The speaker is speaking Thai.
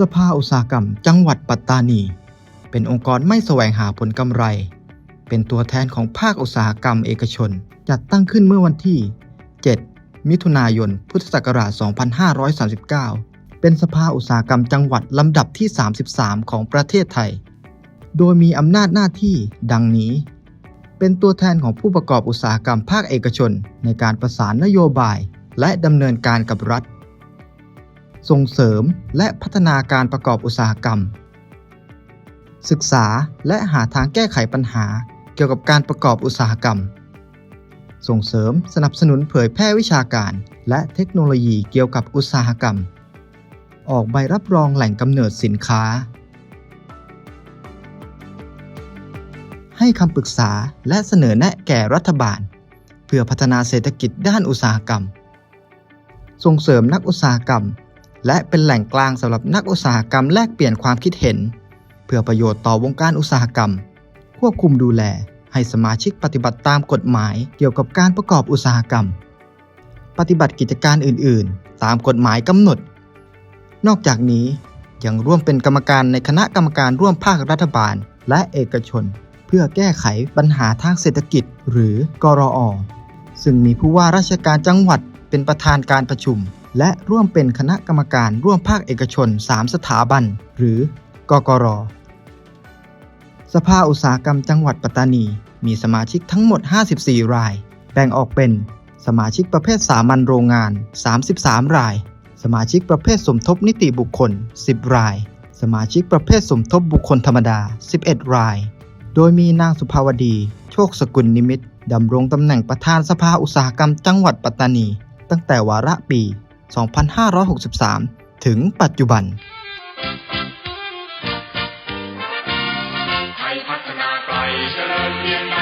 สภาอุตสาหกรรม จังหวัดปัตตานี เป็นองค์กรไม่แสวงหาผลกำไร เป็นตัวแทนของภาคอุตสาหกรรมเอกชน จัดตั้งขึ้นเมื่อวันที่ 7 มิถุนายน พุทธศักราช 2539 เป็นสภาอุตสาหกรรมจังหวัดลำดับที่ 33 ของประเทศไทย โดยมีอำนาจหน้าที่ดังนี้ เป็นตัวแทนของผู้ประกอบอุตสาหกรรมภาคเอกชน ในการประสานนโยบาย และดำเนินการกับรัฐ ส่งเสริมและพัฒนาการประกอบอุตสาหกรรม ศึกษาและหาทางแก้ไขปัญหาเกี่ยวกับการประกอบอุตสาหกรรม ส่งเสริมสนับสนุนเผยแพร่วิชาการ และเทคโนโลยีเกี่ยวกับอุตสาหกรรม ออกใบรับรองแหล่งกำเนิดสินค้า ให้คำปรึกษาและเสนอแนะแก่รัฐบาล เพื่อพัฒนาเศรษฐกิจด้านอุตสาหกรรม ส่งเสริมนักอุตสาหกรรม และเป็นแหล่งกลางสำหรับนักอุตสาหกรรมแลกเปลี่ยนความคิดเห็น เพื่อประโยชน์ต่อวงการอุตสาหกรรม ควบคุมดูแล ให้สมาชิกปฏิบัติตามกฎหมายเกี่ยวกับการประกอบอุตสาหกรรม ปฏิบัติกิจการอื่น ๆ ตามกฎหมายกำหนด นอกจากนี้ยังร่วมเป็นกรรมการในคณะกรรมการร่วมภาครัฐบาล และเอกชน เพื่อแก้ไขปัญหาทางเศรษฐกิจ หรือกรอซึ่งมีผู้ว่าราชการจังหวัดเป็นประธานการประชุม และร่วมเป็นคณะกรรมการร่วมภาคเอกชน 3 สถาบัน หรือกกร สภาอุตสาหกรรมจังหวัดปัตตานี มีสมาชิกทั้งหมด 54 ราย แบ่งออกเป็น สมาชิกประเภทสามัญโรงงาน 33 ราย สมาชิกประเภทสมทบนิติบุคคล 10 ราย สมาชิกประเภทสมทบบุคคลธรรมดา 11 ราย โดยมีนางสุภาวดี โชคสกุลนิมิตดำรงตำแหน่งประธานสภาอุตสาหกรรมจังหวัดปัตตานี ตั้งแต่วาระปี 2563 ถึงปัจจุบันไทยพัฒนาไกลเจริญเพื่อ